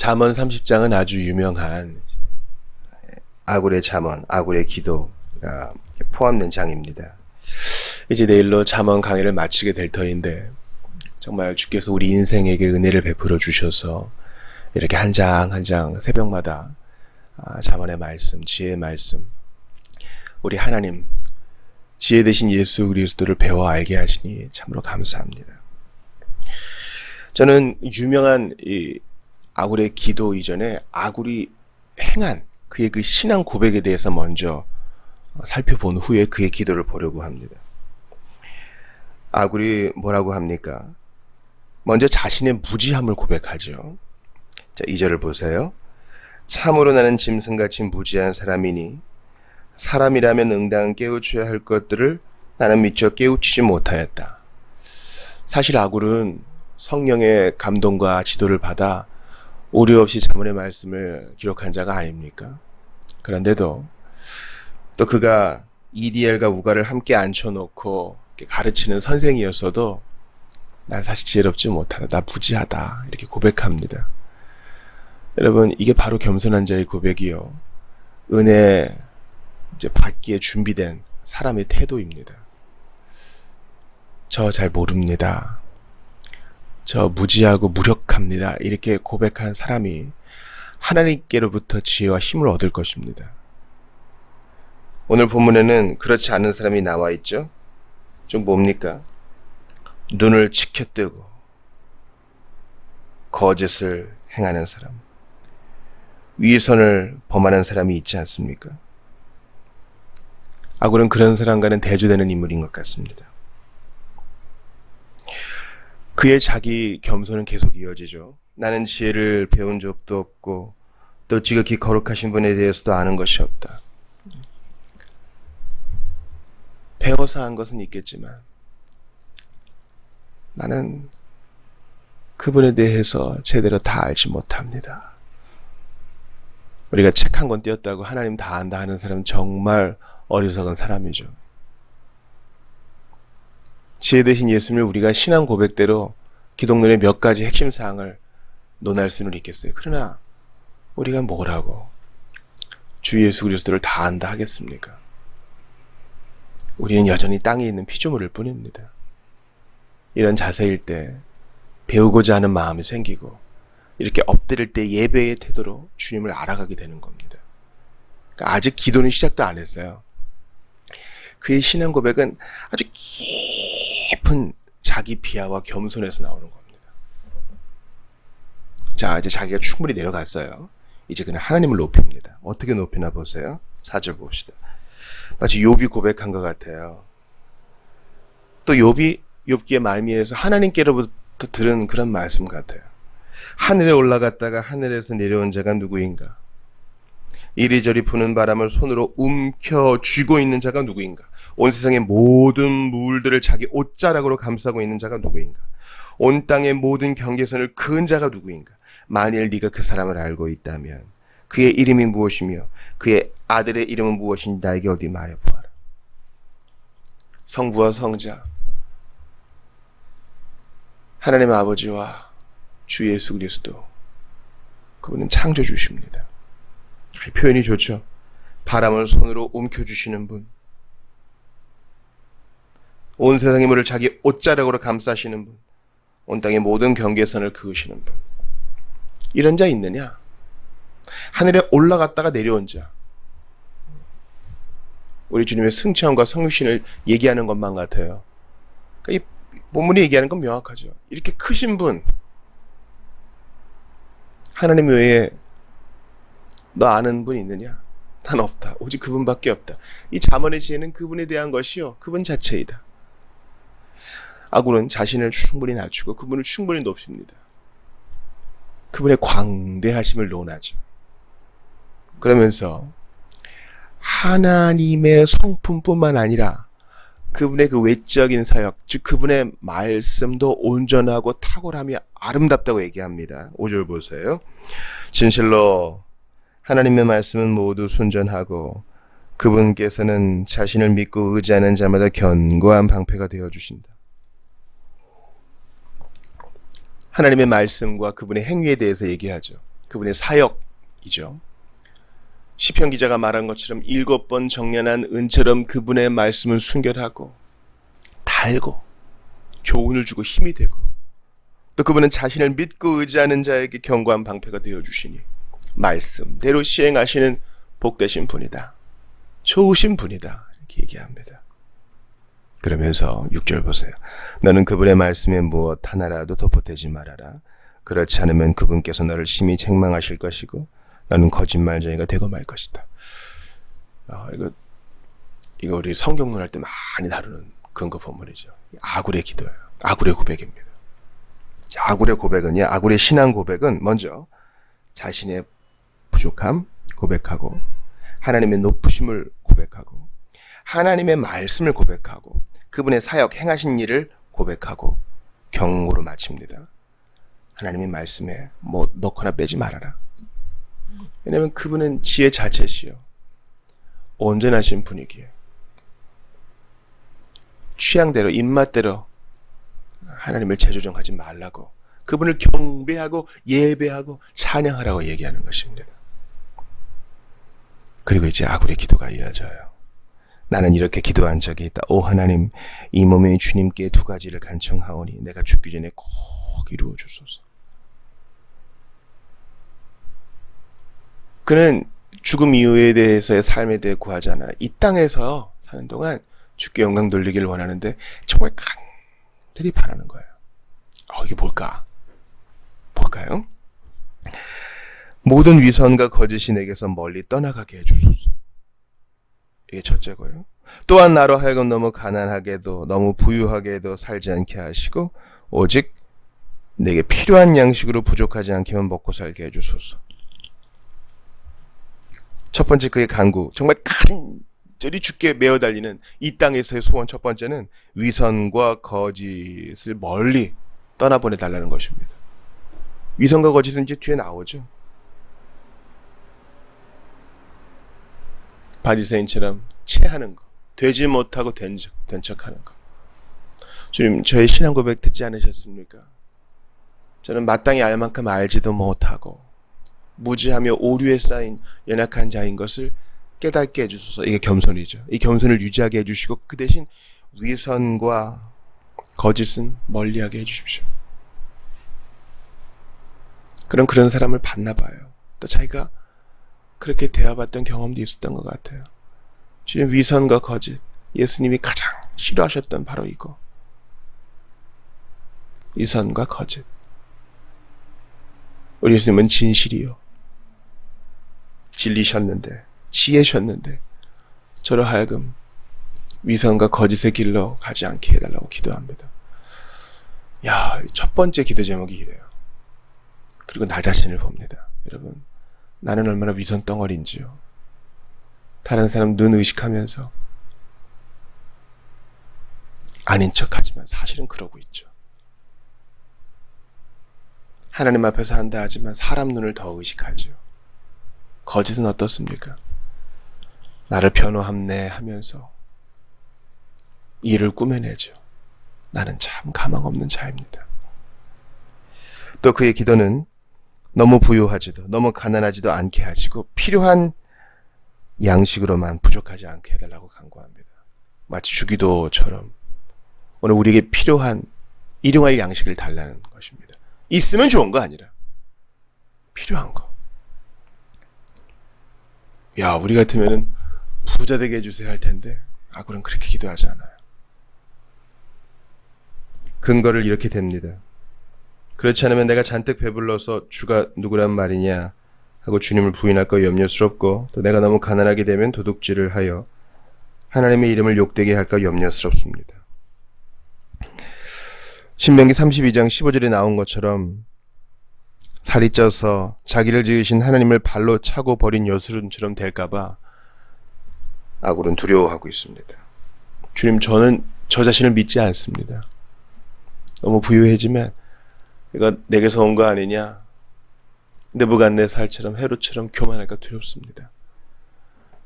잠언 30장은 아주 유명한 아굴의 잠언, 아굴의 기도가 포함된 장입니다. 이제 내일로 잠언 강의를 마치게 될 터인데 정말 주께서 우리 인생에게 은혜를 베풀어 주셔서 이렇게 한 장 한 장 새벽마다 아, 잠언의 말씀, 지혜의 말씀 우리 하나님 지혜 대신 예수 그리스도를 배워 알게 하시니 참으로 감사합니다. 저는 유명한 이 아굴의 기도 이전에 아굴이 행한 그의 그 신앙 고백에 대해서 먼저 살펴본 후에 그의 기도를 보려고 합니다. 아굴이 뭐라고 합니까? 먼저 자신의 무지함을 고백하죠. 자, 2절을 보세요. 참으로 나는 짐승같이 무지한 사람이니 사람이라면 응당 깨우쳐야 할 것들을 나는 미처 깨우치지 못하였다. 사실 아굴은 성령의 감동과 지도를 받아 오류 없이 자문의 말씀을 기록한 자가 아닙니까? 그런데도 또 그가 EDL과 우가를 함께 앉혀놓고 가르치는 선생이었어도 난 사실 지혜롭지 못하다. 나 무지하다. 이렇게 고백합니다. 여러분, 이게 바로 겸손한 자의 고백이요. 은혜 이제 받기에 준비된 사람의 태도입니다. 저 잘 모릅니다. 저 무지하고 무력합니다. 이렇게 고백한 사람이 하나님께로부터 지혜와 힘을 얻을 것입니다. 오늘 본문에는 그렇지 않은 사람이 나와 있죠. 좀 뭡니까? 눈을 치켜뜨고 거짓을 행하는 사람, 위선을 범하는 사람이 있지 않습니까? 아굴은 그런 사람과는 대조되는 인물인 것 같습니다. 그의 자기 겸손은 계속 이어지죠. 나는 지혜를 배운 적도 없고 또 지극히 거룩하신 분에 대해서도 아는 것이 없다. 배워서 한 것은 있겠지만 나는 그분에 대해서 제대로 다 알지 못합니다. 우리가 책 한 권 띄었다고 하나님 다 안다 하는 사람은 정말 어리석은 사람이죠. 지혜 대신 예수님을 우리가 신앙 고백대로 기독론의 몇 가지 핵심 사항을 논할 수는 있겠어요. 그러나 우리가 뭐라고 주 예수 그리스도를 다 안다 하겠습니까? 우리는 여전히 땅에 있는 피조물일 뿐입니다. 이런 자세일 때 배우고자 하는 마음이 생기고 이렇게 엎드릴 때 예배의 태도로 주님을 알아가게 되는 겁니다. 그러니까 아직 기도는 시작도 안 했어요. 그의 신앙 고백은 아주 깊은 자기 비하와 겸손에서 나오는 겁니다. 자, 이제 자기가 충분히 내려갔어요. 이제 그는 하나님을 높입니다. 어떻게 높이나 보세요. 4절 봅시다. 마치 욥이 고백한 것 같아요. 또 욥이 욥기의 말미에서 하나님께로부터 들은 그런 말씀 같아요. 하늘에 올라갔다가 하늘에서 내려온 자가 누구인가? 이리저리 부는 바람을 손으로 움켜 쥐고 있는 자가 누구인가? 온 세상의 모든 물들을 자기 옷자락으로 감싸고 있는 자가 누구인가? 온 땅의 모든 경계선을 그은 자가 누구인가? 만일 네가 그 사람을 알고 있다면 그의 이름이 무엇이며 그의 아들의 이름은 무엇인지 나에게 어디 말해보아라. 성부와 성자, 하나님 아버지와 주 예수 그리스도, 그분은 창조주십니다. 표현이 좋죠. 바람을 손으로 움켜주시는 분. 온 세상의 물을 자기 옷자락으로 감싸시는 분. 온 땅의 모든 경계선을 그으시는 분. 이런 자 있느냐? 하늘에 올라갔다가 내려온 자. 우리 주님의 승천과 성육신을 얘기하는 것만 같아요. 그러니까 이 본문이 얘기하는 건 명확하죠. 이렇게 크신 분, 하나님 외에 너 아는 분 있느냐? 난 없다. 오직 그분밖에 없다. 이 자문의 지혜는 그분에 대한 것이요. 그분 자체이다. 아굴은 자신을 충분히 낮추고 그분을 충분히 높입니다. 그분의 광대하심을 논하죠. 그러면서 하나님의 성품뿐만 아니라 그분의 그 외적인 사역, 즉 그분의 말씀도 온전하고 탁월하며 아름답다고 얘기합니다. 5절 보세요. 진실로 하나님의 말씀은 모두 순전하고 그분께서는 자신을 믿고 의지하는 자마다 견고한 방패가 되어 주신다. 하나님의 말씀과 그분의 행위에 대해서 얘기하죠. 그분의 사역이죠. 시편 기자가 말한 것처럼 일곱 번 정연한 은처럼 그분의 말씀을 순결하고 달고 교훈을 주고 힘이 되고 또 그분은 자신을 믿고 의지하는 자에게 견고한 방패가 되어 주시니 말씀대로 시행하시는 복되신 분이다. 좋으신 분이다. 이렇게 얘기합니다. 그러면서 6절 보세요. 너는 그분의 말씀에 무엇 하나라도 덮어대지 말아라. 그렇지 않으면 그분께서 너를 심히 책망하실 것이고 너는 거짓말쟁이가 되고 말 것이다. 아, 이거 이거 우리 성경론 할 때 많이 다루는 근거 본문이죠. 아굴의 기도예요. 아굴의 고백입니다. 자, 아굴의 고백은요. 아굴의 신앙 고백은 먼저 자신의 부족함 고백하고 하나님의 높으심을 고백하고 하나님의 말씀을 고백하고 그분의 사역 행하신 일을 고백하고 경고로 마칩니다. 하나님의 말씀에 뭐 넣거나 빼지 말아라. 왜냐하면 그분은 지혜 자체시요 온전하신 분이기에 취향대로 입맛대로 하나님을 재조정하지 말라고 그분을 경배하고 예배하고 찬양하라고 얘기하는 것입니다. 그리고 이제 아굴의 기도가 이어져요. 나는 이렇게 기도한 적이 있다. 오 하나님, 이 몸의 주님께 두 가지를 간청하오니 내가 죽기 전에 꼭 이루어 주소서. 그는 죽음 이후에 대해서의 삶에 대해 구하지 않아. 이 땅에서 사는 동안 주께 영광 돌리기를 원하는데 정말 간절히 바라는 거예요. 어, 이게 뭘까? 뭘까요? 모든 위선과 거짓이 내게서 멀리 떠나가게 해주소서. 이게 첫째고요. 또한 나로 하여금 너무 가난하게도 너무 부유하게도 살지 않게 하시고 오직 내게 필요한 양식으로 부족하지 않게만 먹고 살게 해주소서. 첫 번째 그의 간구 정말 간절히 죽게 메어 달리는 이 땅에서의 소원 첫 번째는 위선과 거짓을 멀리 떠나보내 달라는 것입니다. 위선과 거짓은 이제 뒤에 나오죠. 바리새인처럼 체하는 거, 되지 못하고 된, 척, 된 척하는 거. 주님, 저의 신앙 고백 듣지 않으셨습니까? 저는 마땅히 알 만큼 알지도 못하고 무지하며 오류에 쌓인 연약한 자인 것을 깨닫게 해주소서. 이게 겸손이죠. 이 겸손을 유지하게 해주시고 그 대신 위선과 거짓은 멀리하게 해주십시오. 그럼 그런 사람을 봤나 봐요. 또 자기가 그렇게 대화봤던 경험도 있었던 것 같아요. 주님 위선과 거짓, 예수님이 가장 싫어하셨던 바로 이거. 위선과 거짓. 우리 예수님은 진실이요. 진리셨는데, 지혜셨는데, 저를 하여금 위선과 거짓의 길로 가지 않게 해달라고 기도합니다. 야, 첫 번째 기도 제목이 이래요. 그리고 나 자신을 봅니다. 여러분, 나는 얼마나 위선 덩어리인지요. 다른 사람 눈 의식하면서 아닌 척 하지만 사실은 그러고 있죠. 하나님 앞에서 한다 하지만 사람 눈을 더 의식하죠. 거짓은 어떻습니까? 나를 변호함내 하면서 일을 꾸며내죠. 나는 참 가망 없는 자입니다. 또 그의 기도는 너무 부유하지도 너무 가난하지도 않게 하시고 필요한 양식으로만 부족하지 않게 해달라고 간구합니다. 마치 주기도처럼 오늘 우리에게 필요한 일용할 양식을 달라는 것입니다. 있으면 좋은 거 아니라 필요한 거. 야, 우리 같으면은 부자 되게 해주세요 할 텐데 아굴은 그렇게 기도하지 않아요. 근거를 이렇게 됩니다. 그렇지 않으면 내가 잔뜩 배불러서 주가 누구란 말이냐 하고 주님을 부인할 거 염려스럽고 또 내가 너무 가난하게 되면 도둑질을 하여 하나님의 이름을 욕되게 할까 염려스럽습니다. 신명기 32장 15절에 나온 것처럼 살이 쪄서 자기를 지으신 하나님을 발로 차고 버린 여수름처럼 될까봐 아굴은 두려워하고 있습니다. 주님, 저는 저 자신을 믿지 않습니다. 너무 부유해지면 이거 내게서 온 거 아니냐? 느부갓네 살처럼 헤롯처럼 교만할까 두렵습니다.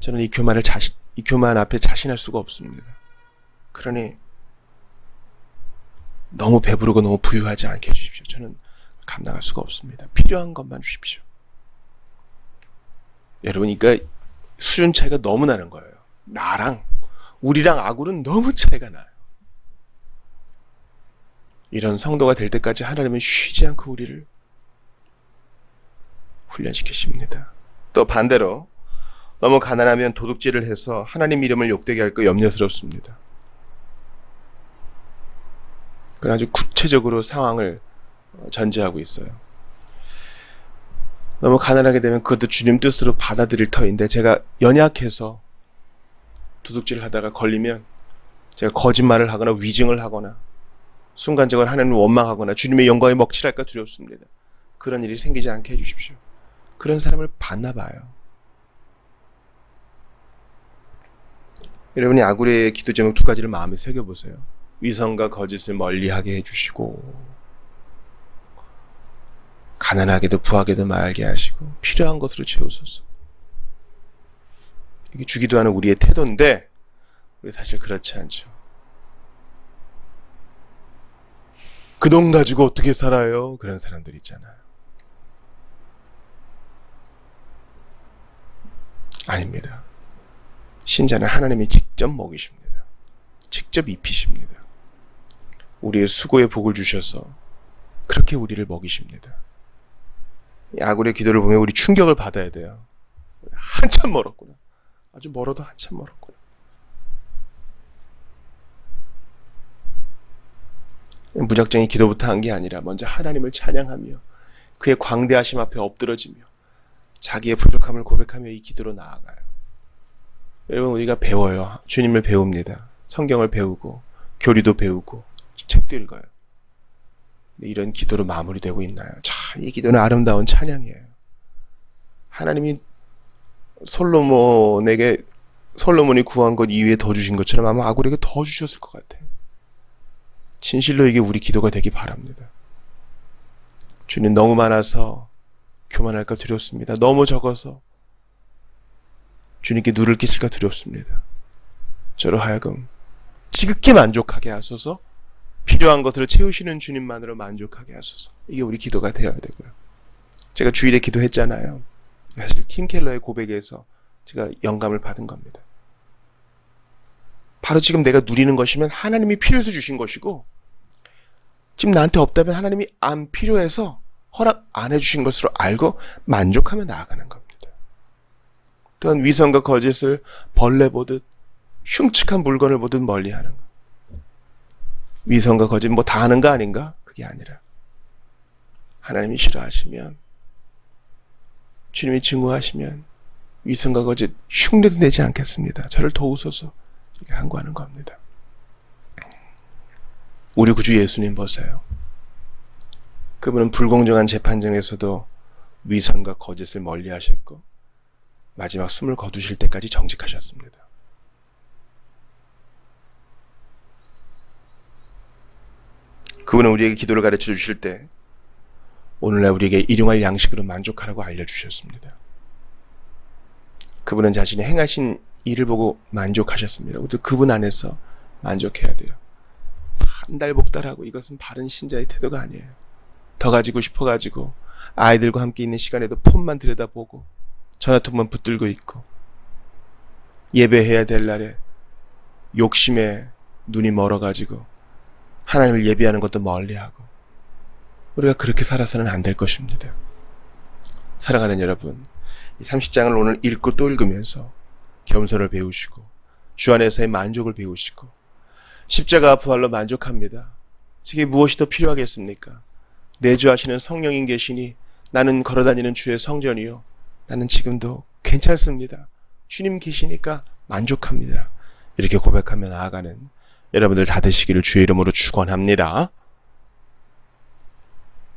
저는 이 교만을 자신, 이 교만 앞에 자신할 수가 없습니다. 그러니 너무 배부르고 너무 부유하지 않게 해주십시오. 저는 감당할 수가 없습니다. 필요한 것만 주십시오. 여러분, 그러니까 수준 차이가 너무 나는 거예요. 나랑 우리랑 아굴은 너무 차이가 나요. 이런 성도가 될 때까지 하나님은 쉬지 않고 우리를 훈련시키십니다. 또 반대로 너무 가난하면 도둑질을 해서 하나님 이름을 욕되게 할까 염려스럽습니다. 그건 아주 구체적으로 상황을 어, 전제하고 있어요. 너무 가난하게 되면 그것도 주님 뜻으로 받아들일 터인데 제가 연약해서 도둑질을 하다가 걸리면 제가 거짓말을 하거나 위증을 하거나 순간적으로 하나님을 원망하거나 주님의 영광에 먹칠할까 두렵습니다. 그런 일이 생기지 않게 해주십시오. 그런 사람을 봤나 봐요. 여러분이 아구레의 기도 제목 두 가지를 마음에 새겨보세요. 위선과 거짓을 멀리하게 해주시고 가난하게도 부하게도 말게 하시고 필요한 것으로 채우소서. 이게 주기도 하는 우리의 태도인데 우리 사실 그렇지 않죠. 그 돈 가지고 어떻게 살아요? 그런 사람들 있잖아요. 아닙니다. 신자는 하나님이 직접 먹이십니다. 직접 입히십니다. 우리의 수고의 복을 주셔서 그렇게 우리를 먹이십니다. 이 아굴의 기도를 보면 우리 충격을 받아야 돼요. 한참 멀었구나. 아주 멀어도 한참 멀었구나. 무작정히 기도부터 한 게 아니라 먼저 하나님을 찬양하며 그의 광대하심 앞에 엎드러지며 자기의 부족함을 고백하며 이 기도로 나아가요. 여러분 우리가 배워요. 주님을 배웁니다. 성경을 배우고 교리도 배우고 책도 읽어요. 이런 기도로 마무리되고 있나요? 자, 이 기도는 아름다운 찬양이에요. 하나님이 솔로몬에게 솔로몬이 구한 것 이외에 더 주신 것처럼 아마 아굴에게 더 주셨을 것 같아요. 진실로 이게 우리 기도가 되기 바랍니다. 주님 너무 많아서 교만할까 두렵습니다. 너무 적어서 주님께 누를 끼칠까 두렵습니다. 저로 하여금 지극히 만족하게 하소서 필요한 것으로 채우시는 주님만으로 만족하게 하소서 이게 우리 기도가 되어야 되고요. 제가 주일에 기도했잖아요. 사실 팀 켈러의 고백에서 제가 영감을 받은 겁니다. 바로 지금 내가 누리는 것이면 하나님이 필요해서 주신 것이고 지금 나한테 없다면 하나님이 안 필요해서 허락 안 해주신 것으로 알고 만족하며 나아가는 겁니다. 또한 위선과 거짓을 벌레 보듯 흉측한 물건을 보듯 멀리하는 것. 위선과 거짓 뭐 다 하는 거 아닌가? 그게 아니라 하나님이 싫어하시면 주님이 증오하시면 위선과 거짓 흉내도 내지 않겠습니다. 저를 도우소서 한구하는 겁니다. 우리 구주 예수님 보세요. 그분은 불공정한 재판정에서도 위선과 거짓을 멀리 하셨고 마지막 숨을 거두실 때까지 정직하셨습니다. 그분은 우리에게 기도를 가르쳐 주실 때 오늘날 우리에게 일용할 양식으로 만족하라고 알려주셨습니다. 그분은 자신이 행하신 일을 보고 만족하셨습니다. 우리도 그분 안에서 만족해야 돼요. 한 달 복달하고 이것은 바른 신자의 태도가 아니에요. 더 가지고 싶어가지고 아이들과 함께 있는 시간에도 폰만 들여다보고 전화통만 붙들고 있고 예배해야 될 날에 욕심에 눈이 멀어가지고 하나님을 예배하는 것도 멀리하고 우리가 그렇게 살아서는 안 될 것입니다. 사랑하는 여러분, 이 30장을 오늘 읽고 또 읽으면서 겸손을 배우시고 주 안에서의 만족을 배우시고 십자가 부활로 만족합니다. 지금 무엇이 더 필요하겠습니까? 내주하시는 성령인 계시니 나는 걸어다니는 주의 성전이요. 나는 지금도 괜찮습니다. 주님 계시니까 만족합니다. 이렇게 고백하며 나아가는 여러분들 다 되시기를 주의 이름으로 축원합니다.